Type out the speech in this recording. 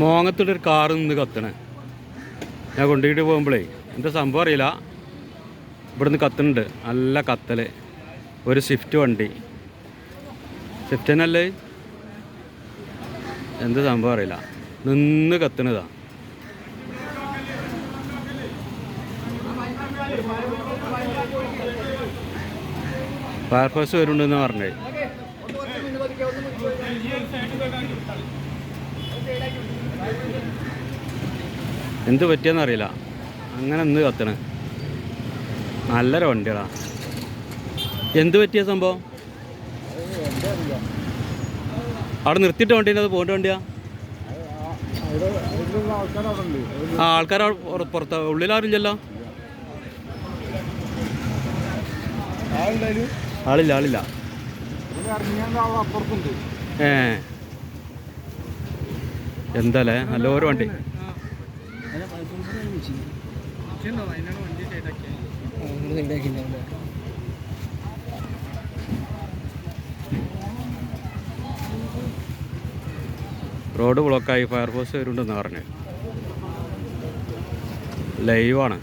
മോങ്ങത്തുള്ളൊരു car നിന്ന് കത്തണേ. ഞാൻ കൊണ്ടുപോയിട്ട് പോകുമ്പോഴേ എന്താ സംഭവം അറിയില്ല. ഇവിടുന്ന് കത്തുന്നുണ്ട് നല്ല കത്തൽ ഒരു സ്വിഫ്റ്റ് വണ്ടി. സ്വിഫ്റ്റ് തന്നെയല്ലേ എന്ത് സംഭവം അറിയില്ല. നിന്ന് കത്തണതാ ഫയർഫോഴ്സ് വരുന്നുണ്ടെന്ന് പറഞ്ഞേ എന്ത് പറ്റിയെന്ന് അറിയില്ല. അങ്ങനെ എന്ത് കത്തണ്. നല്ലൊരു വണ്ടികളാ എന്ത് പറ്റിയ സംഭവം? അവിടെ നിർത്തിയിട്ട് വണ്ടി അത് പോകേണ്ട വണ്ടിയാ? ആ ആൾക്കാർ പുറത്ത് ഉള്ളിലാരില്ലല്ലോ ആളില്ല ആളില്ല. ഏ. എന്താല്ലേ നല്ലൊരു വണ്ടി. റോഡ് ബ്ലോക്കായി ഫയർഫോഴ്സ് വരുന്നുണ്ടെന്ന് പറഞ്ഞു. ലൈവാണ്